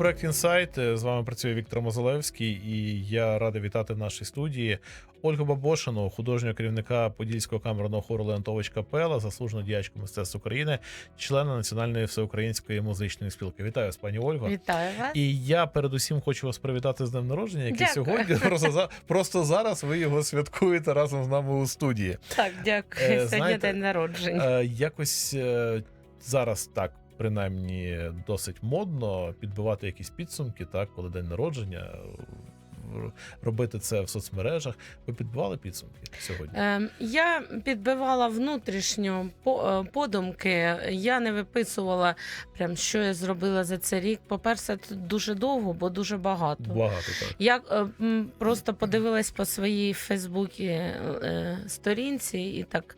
проект Інсайт. З вами працює Віктор Мозолевський, і я радий вітати в нашій студії Ольгу Бабошину, художнього керівника Подільського камерного хору Леонтович Капела, заслужену діячку мистецтв України, члена Національної всеукраїнської музичної спілки. Вітаю вас, пані Ольго. Вітаю вас. І я передусім хочу вас привітати з днем народження, який Дякую. сьогодні просто, просто зараз ви його святкуєте разом з нами у студії. Так, дякую. Е, Сьогодні знаєте, день народження. Е, якось е, зараз так. Принаймні досить модно підбивати якісь підсумки, так, коли день народження, е, робити це в соцмережах. Ви підбивали підсумки сьогодні? Ем, Я підбивала внутрішньо по- е, подумки. Я не виписувала, прям, що я зробила за цей рік. По-перше, дуже довго, бо дуже багато. Багато так. Я е, просто подивилась по своїй Фейсбуці е, сторінці і так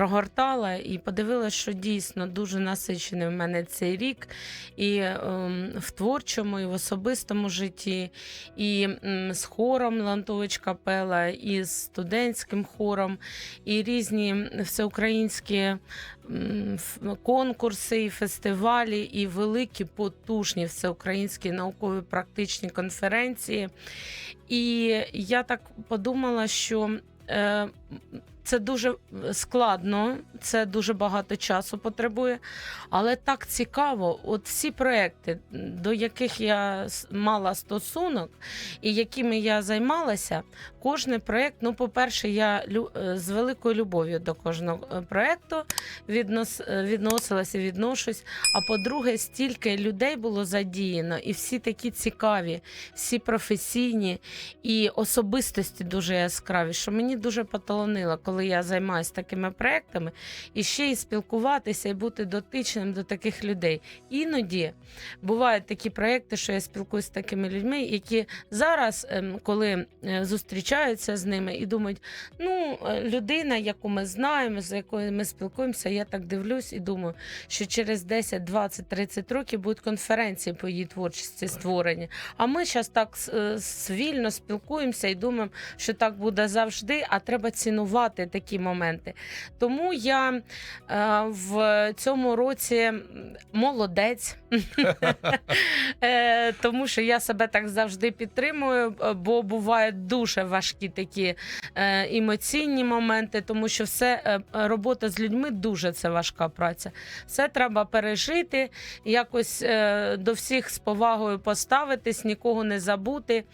прогортала і подивилася, що дійсно дуже насичений в мене цей рік і ем, в творчому, і в особистому житті, і м, з хором Лантович Капела, і з студентським хором, і різні всеукраїнські м, ф- конкурси, і фестивалі, і великі потужні всеукраїнські наукові практичні конференції. І я так подумала, що. Е, це дуже складно, це дуже багато часу потребує, але так цікаво. От всі проекти, до яких я мала стосунок і якими я займалася, кожний проект, ну, по-перше, я е, з великою любов'ю до кожного е, проекту віднос, е, відносилася, відношусь. А по-друге, стільки людей було задіяно, і всі такі цікаві, всі професійні і особистості дуже яскраві, що мені дуже поталонило, коли я займаюся такими проектами, і ще й спілкуватися і бути дотичним до таких людей. Іноді бувають такі проекти, що я спілкуюся з такими людьми, які зараз, ем, коли е, зустрічаються з ними і думають, ну, е, людина, яку ми знаємо, з якою ми спілкуємося, я так дивлюсь і думаю, що через 10, 20, 30 років будуть конференції по її творчості створені. А ми зараз так е, свільно спілкуємося і думаємо, що так буде завжди, а треба цінувати такі моменти. Тому я е, в цьому році молодець, Е, тому що я себе так завжди підтримую, бо бувають дуже важкі такі е, емоційні моменти, тому що все робота з людьми дуже це важка праця. Все треба пережити, якось до всіх з повагою поставитись, нікого не забути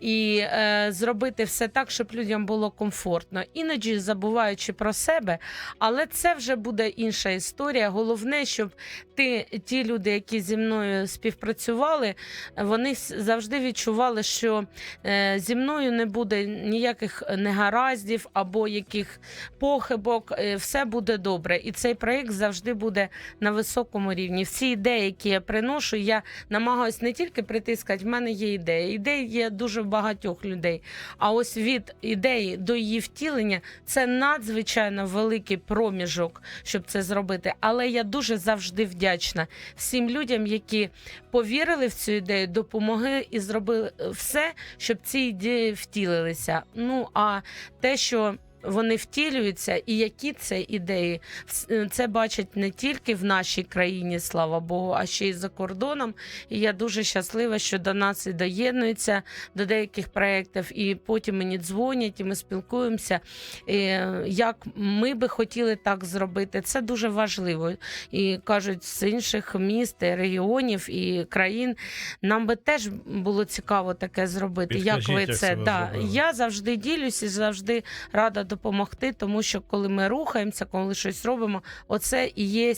і зробити все так, щоб людям було комфортно. Іноді забуваючи про себе, але це вже буде інша історія. Головне, щоб ти, ті люди, які зі мною співпрацювали, вони завжди відчували, що е, зі мною не буде ніяких негараздів або яких похибок. е, Все буде добре. І цей проєкт завжди буде на високому рівні. Всі ідеї, які я приношу, я намагаюся не тільки притискати, в мене є ідея. Ідей є дуже багатьох людей. А ось від ідеї до її втілення це надзвичайно великий проміжок, щоб це зробити. Але я дуже завжди вдячна всім людям, які повірили в цю ідею, допомогли і зробили все, щоб ці ідеї втілилися. Ну а те, що вони втілюються, і які це ідеї, вс- це бачать не тільки в нашій країні, слава Богу, а ще й за кордоном. І я дуже щаслива, що до нас і доєднуються до деяких проєктів, і потім мені дзвонять, і ми спілкуємося. е, Як ми би хотіли так зробити, це дуже важливо. І кажуть, з інших міст, регіонів і країн нам би теж було цікаво таке зробити. Підкажіть, як ви як це це да. зробили. я завжди ділюсь і завжди рада допомогти, тому що коли ми рухаємося, коли щось робимо, оце і є,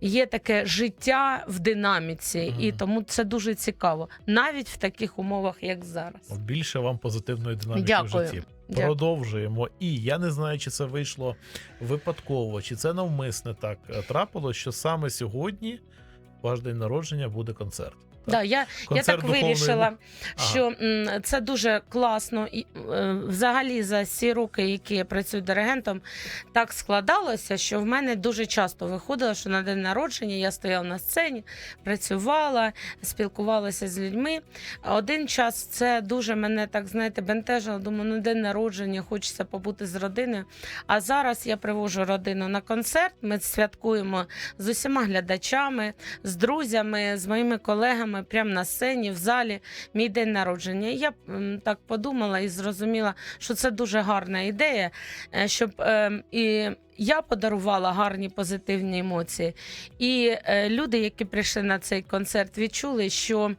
є таке життя в динаміці, і тому це дуже цікаво, навіть в таких умовах, як зараз. Більше вам позитивної динаміки Дякую. в житті. Дякую. Продовжуємо. І я не знаю, чи це вийшло випадково, чи це навмисне так е, трапилось, що саме сьогодні ваш день народження буде концерт. Да, я, я так вирішила, що м, це дуже класно. І е, взагалі за всі роки, які я працюю диригентом, так складалося, що в мене дуже часто виходило, що на день народження я стояла на сцені, працювала, спілкувалася з людьми. Один час це дуже мене так знаєте бентежило. Думаю, ну день народження, хочеться побути з родиною. А зараз я привожу родину на концерт. Ми святкуємо з усіма глядачами, з друзями, з моїми колегами. Колегами прямо на сцені, в залі, мій день народження. І я так подумала і зрозуміла, що це дуже гарна ідея, е, щоб е, і я подарувала гарні позитивні емоції. І е, люди, які прийшли на цей концерт, відчули, що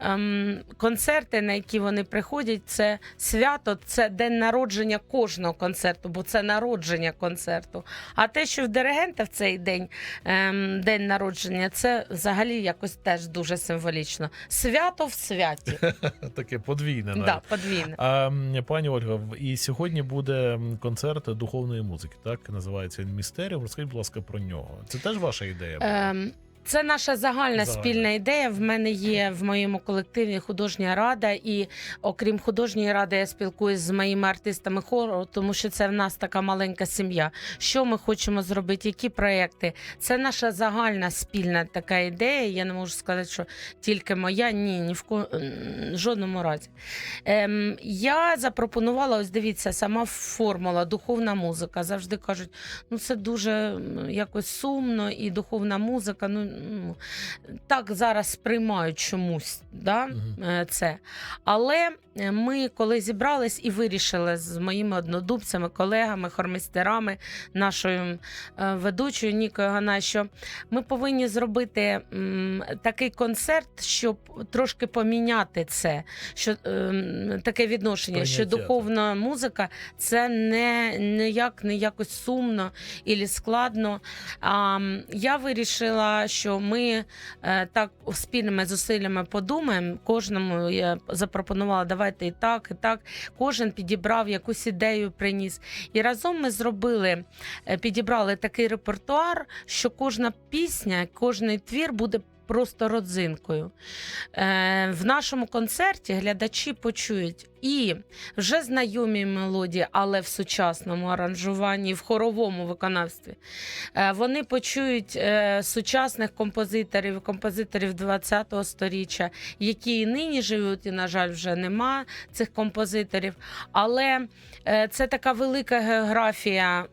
ем, концерти, на які вони приходять, це свято, це день народження кожного концерту, бо це народження концерту. А те, що в диригента в цей день ем, день народження, це взагалі якось теж дуже символічно. Свято в святі. Таке подвійне. навіть. да, подвійне. А, пані Ольга, і сьогодні буде концерт духовної музики, так називається він Містеріум. Розкажіть, будь ласка, про нього. Це теж ваша ідея? була? Ем, це наша загальна Загальна. спільна ідея. В мене є в моєму колективі художня рада, і окрім художньої ради, я спілкуюсь з моїми артистами хору, тому що це в нас така маленька сім'я. Що ми хочемо зробити, які проекти? Це наша загальна спільна така ідея. Я не можу сказати, що тільки моя. Ні, ні в ко... жодному разі. Ем, я запропонувала, ось дивіться, сама формула, духовна музика. Завжди кажуть, ну це дуже якось сумно і духовна музика. Ну ну, так зараз сприймають чомусь да, е, це. Але е, ми, коли зібрались і вирішили з моїми однодубцями, колегами, хормейстерами, нашою е, ведучою Нікою Гана, що ми повинні зробити такий концерт, щоб трошки поміняти це, що таке відношення, що духовна музика це не ніяк не якось сумно і складно. А, я вирішила, що ми е, так спільними зусиллями подумаємо. Кожному я запропонувала, давайте і так, і так. Кожен підібрав якусь ідею, приніс. І разом ми зробили, е, підібрали такий репертуар, що кожна пісня, кожний твір буде. Просто родзинкою. Е, в нашому концерті глядачі почують і вже знайомі мелодії, але в сучасному аранжуванні, в хоровому виконавстві. Е, Вони почують е, сучасних композиторів, композиторів 20-го сторіччя, які і нині живуть, і, на жаль, вже нема цих композиторів. Але е, це така велика географія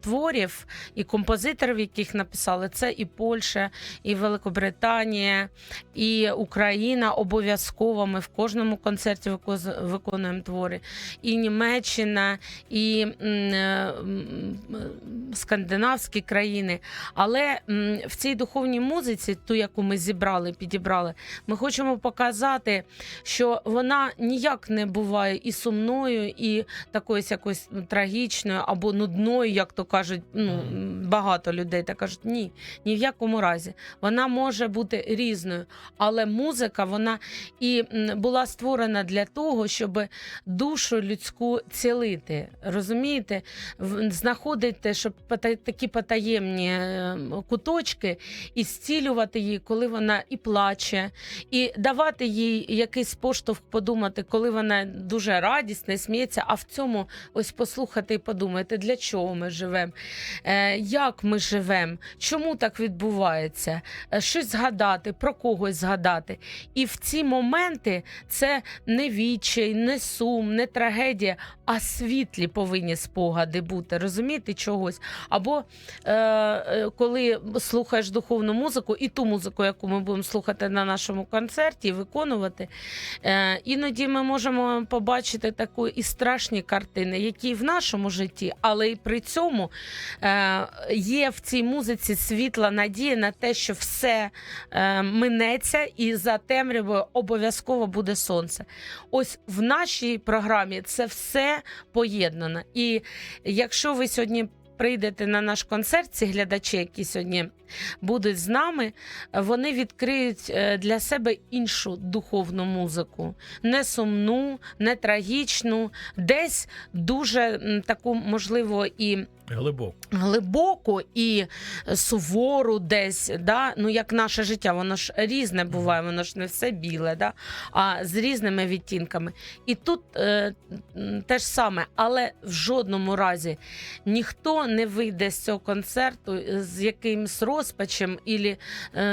творів і композиторів, яких написали. Це і Польща, і Великобританія, і Україна. Обов'язково ми в кожному концерті викоз- виконуємо твори. І Німеччина, і е, м, скандинавські країни. Але в цій духовній музиці, ту, яку ми зібрали, підібрали, ми хочемо показати, що вона ніяк не буває і сумною, і такою якось ну, трагічною або нудною, як то кажуть. Ну багато людей так кажуть, ні, ні в якому разі. Вона може бути різною, але музика вона і була створена для того, щоб душу людську цілити. Розумієте, знаходити, щоб такі потаємні е, куточки і зцілювати її, коли вона і плаче, і давати їй якийсь поштовх подумати, коли вона дуже радісна, сміється. А в цьому ось послухати і подумати, для чого ми живемо, е, як ми живемо, чому так відбувається, е, щось згадати, про когось згадати. І в ці моменти це не відчай, не сум, не трагедія, а світлі повинні спогади бути, розумієте, чогось. Або е, е, коли слухаєш духовну музику, і ту музику, яку ми будемо слухати на нашому концерті, виконувати, е, іноді ми можемо побачити таку і страшні картини, які в нашому житті, але і при цьому е, є в цій музиці світла надія на те, що все е, минеться, і за темрявою обов'язково буде сонце. Ось в нашій програмі це все поєднано. І якщо ви сьогодні прийдете на наш концерт, ці глядачі, які сьогодні будуть з нами, вони відкриють е, для себе іншу духовну музику, не сумну, не трагічну, десь дуже таку, можливо, і Глибоко. глибоку і сувору десь, да? ну як наше життя, воно ж різне буває, воно ж не все біле, да? а з різними відтінками. І тут е, те ж саме, але в жодному разі ніхто не вийде з цього концерту з якимсь роз розпачем і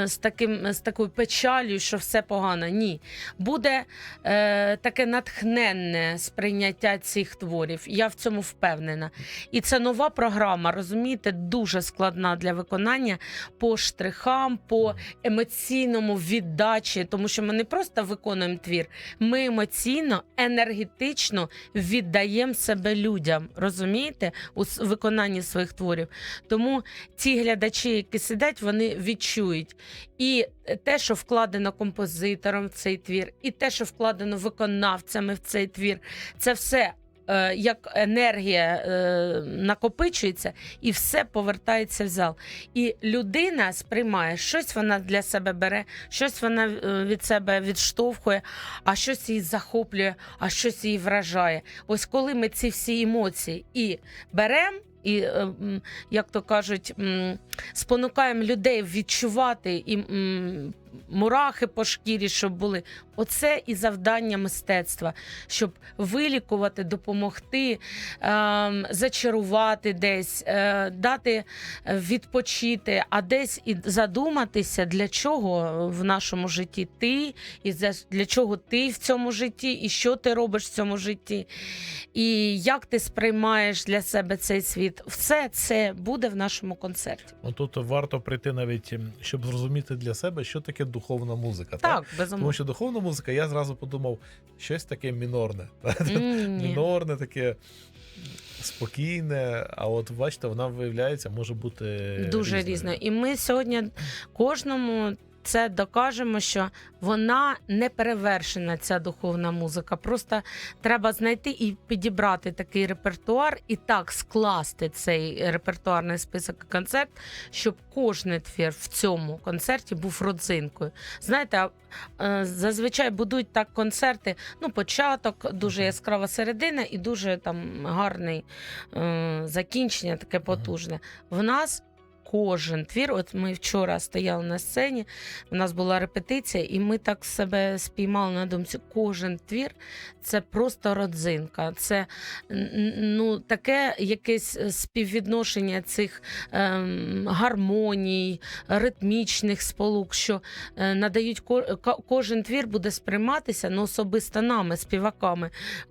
з, таким, з такою печалью, що все погано. Ні. Буде е, таке натхненне сприйняття цих творів. Я в цьому впевнена. І це нова програма, розумієте, дуже складна для виконання по штрихам, по емоційному віддачі, тому що ми не просто виконуємо твір, ми емоційно, енергетично віддаємо себе людям. Розумієте, у виконанні своїх творів. Тому ті глядачі, які сидять, вони відчують і те, що вкладено композитором в цей твір, і те, що вкладено виконавцями в цей твір, це все. е, Як енергія е, накопичується, і все повертається в зал. І людина сприймає щось вона для себе бере, щось вона е, від себе відштовхує, а щось її захоплює, а щось її вражає. Ось коли ми ці всі емоції і беремо. І, е, як то кажуть, спонукаємо людей відчувати і мурахи по шкірі, щоб були. Оце і завдання мистецтва, щоб вилікувати, допомогти, ем, зачарувати десь, е, дати е, відпочити, а десь і задуматися, для чого в нашому житті ти, і для чого ти в цьому житті, і що ти робиш в цьому житті, і як ти сприймаєш для себе цей світ. Все це буде в нашому концерті. Ну тут варто прийти навіть, щоб зрозуміти для себе, що таке духовна музика. Так, Тому безумовно. що духовна музика, я зразу подумав, щось таке мінорне. Ні. Мінорне, таке спокійне. А от бачите, вона виявляється, може бути Дуже різною. різно. І ми сьогодні кожному це докажемо, що вона не перевершена, ця духовна музика. Просто треба знайти і підібрати такий репертуар, і так скласти цей репертуарний список концерт, щоб кожний твір в цьому концерті був родзинкою. Знаєте, е, зазвичай будуть так концерти. Ну, початок, дуже яскрава середина і дуже там гарний е, закінчення, таке потужне. В нас кожен твір. От ми вчора стояли на сцені, у нас була репетиція, і ми так себе спіймали на думці. Кожен твір це просто родзинка. Це ну, таке якесь співвідношення цих ем, гармоній, ритмічних сполук, що е, надають ко- кожен твір буде сприйматися ну, особисто нами, співаками.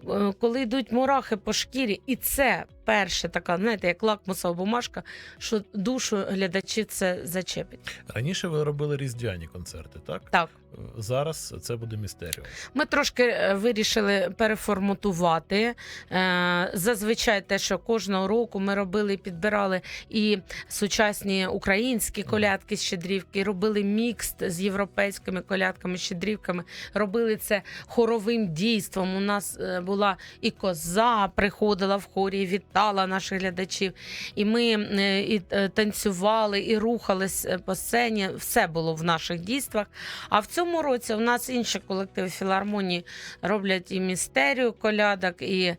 Е, коли йдуть мурахи по шкірі, і це перше така, знаєте, як лакмусова бумажка, що душу глядачів це зачепить. Раніше ви робили різдвяні концерти, так? Так. Зараз це буде містеріум. Ми трошки е, вирішили переформатувати. Е, Зазвичай те, що кожного року ми робили, підбирали і сучасні українські колядки з щедрівки, робили мікс з європейськими колядками, щедрівками, робили це хоровим дійством. У нас е, була і коза приходила в хорі, і вітала наших глядачів. І ми е, і е, танцювали, і рухались е, по сцені. Все було в наших дійствах. А в цьому році у нас інші колективи філармонії роблять і містерію колядок, і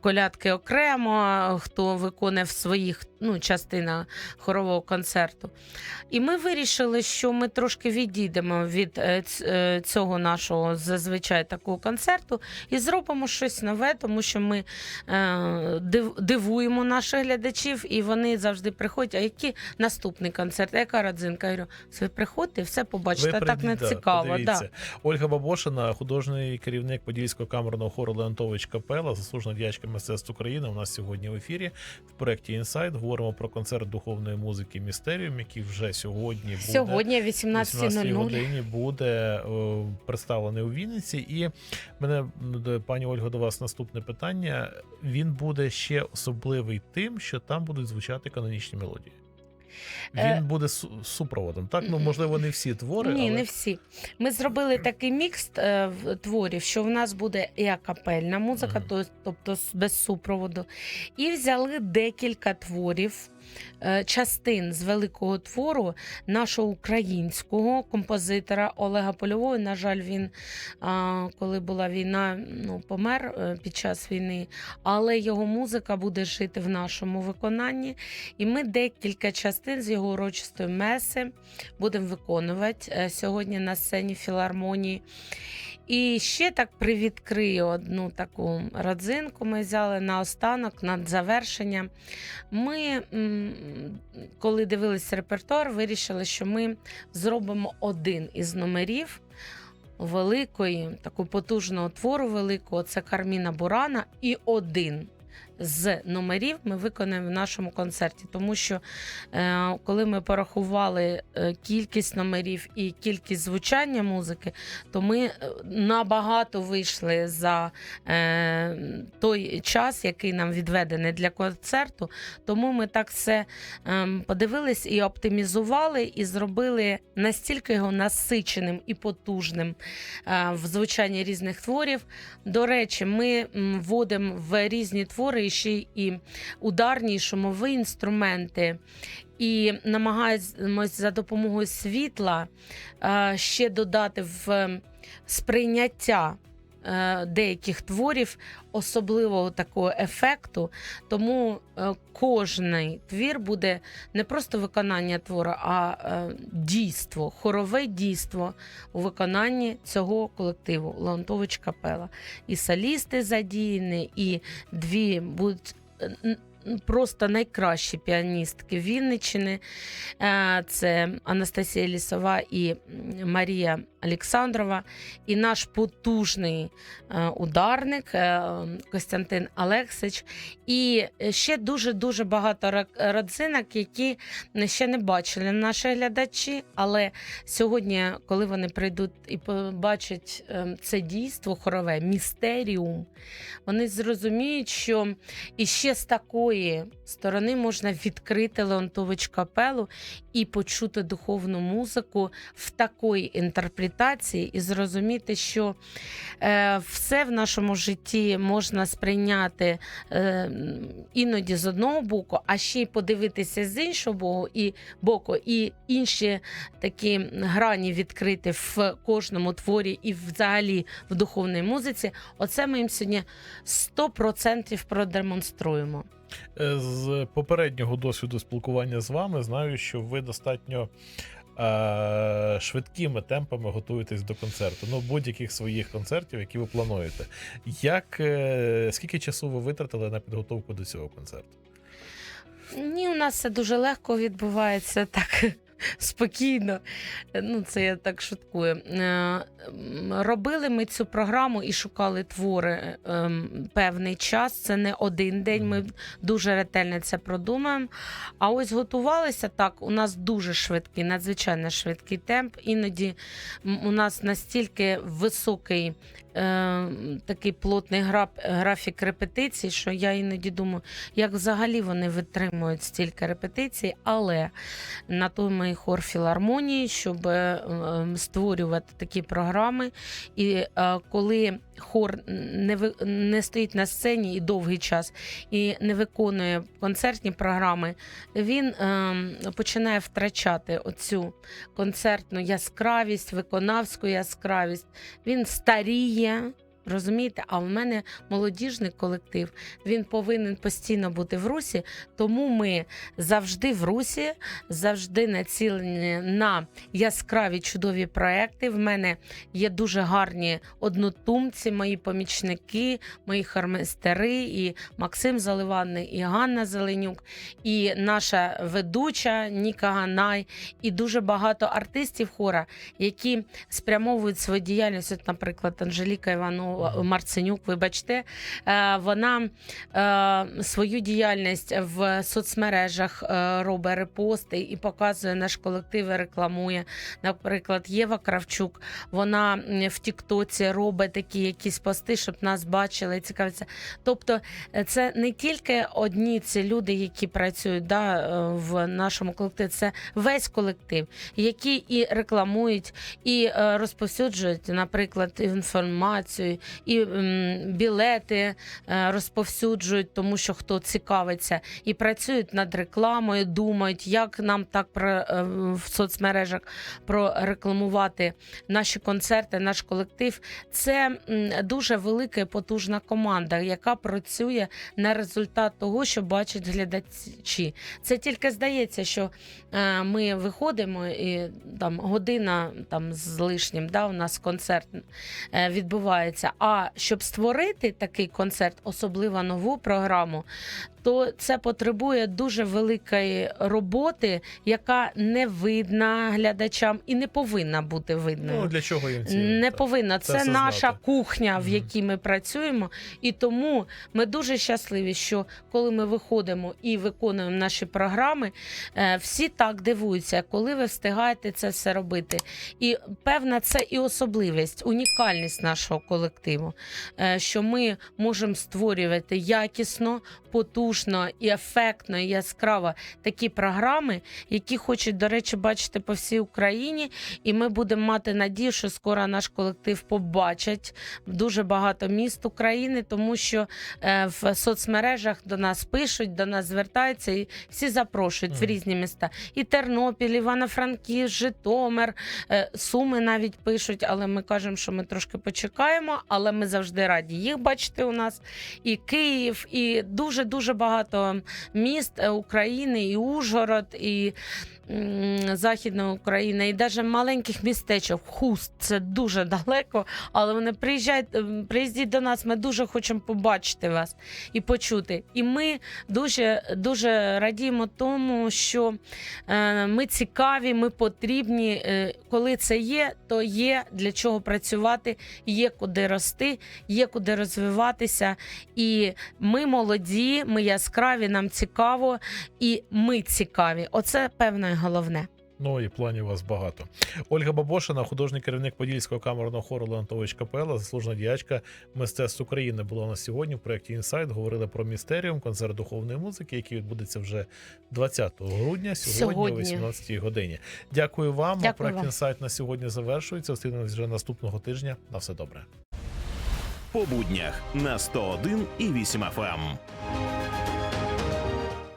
колядки окремо, хто виконує в своїх ну, частинах хорового концерту. І ми вирішили, що ми трошки відійдемо від е, е, цього нашого зазвичай такого концерту і зробимо щось нове, тому що ми е, дивуємо наших глядачів, і вони завжди приходять. А який наступний концерт? Яка родзинка? Я говорю, ви приходьте все побачите. а так не да, цікаво. Да. Ольга Бабошина, художній керівник Подільського камерного хору Леонтович Капела, заслужена діячка мистецтв України. У нас сьогодні в ефірі в проєкті Інсайд говоримо про концерт духовної музики Містеріум, який вже сьогодні буде. Сьогодні о 18 18.00. годині буде о, представлений у Вінниці. І мене до- пані Ольго, до вас наступне питання. Він буде ще особливий тим, що там будуть звучати канонічні мелодії. Він Е, буде су- супроводом. Так, ну можливо, не всі твори, Ні, але не всі. Ми зробили такий мікс е, творів, що в нас буде і акапельна музика, то- тобто без супроводу. І взяли декілька творів, частин з великого твору нашого українського композитора Олега Польового. На жаль, він, коли була війна, ну, помер е, під час війни, але його музика буде жити в нашому виконанні. І ми декілька частин з його урочистої меси будемо виконувати е, сьогодні на сцені філармонії. І ще так привідкрию одну таку родзинку. Ми взяли на останок, над завершення. Ми, коли дивилися репертуар, вирішили, що ми зробимо один із номерів великої, таку потужного твору великого це Карміна Бурана, і один. З номерів ми виконаємо в нашому концерті, тому що е, коли ми порахували е, кількість номерів і кількість звучання музики, то ми е, набагато вийшли за е, той час, який нам відведений для концерту. Тому ми так все е, подивились і оптимізували, і зробили настільки його насиченим і потужним е, в звучанні різних творів. До речі, ми вводимо в різні твори ще і ударні, і шумові інструменти. І намагаємось за допомогою світла е, ще додати в сприйняття деяких творів особливого такого ефекту. Тому е, кожний твір буде не просто виконання твору, а е, дійство, хорове дійство у виконанні цього колективу Леонтович Капела. І солісти задіяні, і дві будуть. е, Просто найкращі піаністки Вінниччини. Е, Це Анастасія Лісова і Марія Олександрова, і наш потужний е, ударник е, Костянтин Олексич. І ще дуже дуже багато родзинок, які ще не бачили наші глядачі. Але сьогодні, коли вони прийдуть і побачать е, це дійство хорове, містеріум, вони зрозуміють, що іще з такої сторони можна відкрити Леонтович капелу і почути духовну музику в такої інтерпретації, і зрозуміти, що е, все в нашому житті можна сприйняти е, іноді з одного боку, а ще й подивитися з іншого боку, і, боку, і інші такі грані відкрити в кожному творі і взагалі в духовній музиці. Оце ми їм сьогодні 100% продемонструємо. Е, З попереднього досвіду спілкування з вами знаю, що ви достатньо е, швидкими темпами готуєтесь до концерту. Ну, будь-яких своїх концертів, які ви плануєте. Як е, скільки часу ви витратили на підготовку до цього концерту? Ні, у нас все дуже легко відбувається так. Спокійно, ну це я так шуткую. Е, Робили ми цю програму і шукали твори ем, певний час. Це не один день. Ми дуже ретельно це продумаємо. А ось готувалися так. У нас дуже швидкий, надзвичайно швидкий темп. Іноді у нас настільки високий е, такий плотний граф, графік репетицій, що я іноді думаю, як взагалі вони витримують стільки репетицій, але на той мій хор філармонії, щоб е, е, створювати такі програми. І е, коли хор не, ви- не стоїть на сцені і довгий час і не виконує концертні програми, він е, починає втрачати оцю концертну яскравість, виконавську яскравість. Він старіє. Розумієте, а в мене молодіжний колектив. Він повинен постійно бути в русі, тому ми завжди в русі, завжди націлені на яскраві чудові проекти. В мене є дуже гарні однотумці, мої помічники, мої хармистери, і Максим Заливанний, і Ганна Зеленюк, і наша ведуча Ніка Ганай, і дуже багато артистів хора, які спрямовують свою діяльність. От, наприклад, Анжеліка Іванова Марценюк, вибачте, е, вона е, свою діяльність в соцмережах е, робить репости і показує наш колектив, і рекламує. Наприклад, Єва Кравчук, вона в Тіктоці робить такі якісь пости, щоб нас бачили і цікавиться. Тобто, це не тільки одні ці люди, які працюють да, в нашому колективі, це весь колектив, які і рекламують, і розповсюджують, наприклад, інформацію, і білети е, розповсюджують, тому що хто цікавиться, і працюють над рекламою, думають, як нам так про, е, в соцмережах прорекламувати наші концерти, наш колектив. Це дуже велика і потужна команда, яка працює на результат того, що бачать глядачі. Це тільки здається, що е, ми виходимо і там година там з лишнім, да, у нас концерт відбувається. А щоб створити такий концерт, особливо нову програму, то це потребує дуже великої роботи, яка не видна глядачам і не повинна бути видною. Ну для чого їм ці Не повинна. це Це, наша знати. кухня, в якій ми працюємо. І тому ми дуже щасливі, що коли ми виходимо і виконуємо наші програми, е, всі так дивуються, коли ви встигаєте це все робити. І певна це і особливість, унікальність нашого колективу, е, що ми можемо створювати якісно, потужно і ефектно, і яскраво такі програми, які хочуть, до речі, бачити по всій Україні. І ми будемо мати надію, що скоро наш колектив побачать дуже багато міст України, тому що е, в соцмережах до нас пишуть, до нас звертаються і всі запрошують в різні міста. І Тернопіль, Івано-Франківськ, Житомир, е, Суми навіть пишуть, але ми кажемо, що ми трошки почекаємо, але ми завжди раді їх бачити у нас. І Київ, і дуже дуже багато міст е, України, і Ужгород, і Західна Україна, і навіть маленьких містечок. Хуст це дуже далеко, але вони приїжджають, приїздіть до нас. Ми дуже хочемо побачити вас і почути. І ми дуже дуже радіємо тому, що е, ми цікаві, ми потрібні. Е, коли це є, то є для чого працювати, є куди рости, є куди розвиватися. І ми молоді, ми яскраві, нам цікаво, і ми цікаві. Оце певно і головне. Ну і планів у вас багато. Ольга Бабошина, художній керівник Подільського камерного хору Леонтович Капела, заслужена діячка мистецтв України, була у нас сьогодні в проєкті Інсайт. Говорили про містеріум, концерт духовної музики, який відбудеться вже 20 грудня, сьогодні, о Сьогодні. 18 годині. Дякую вам. Дякую проєкт вам. Інсайт на сьогодні завершується. Зустрінемось вже наступного тижня. На все добре. по буднях на 101 і 8 FM.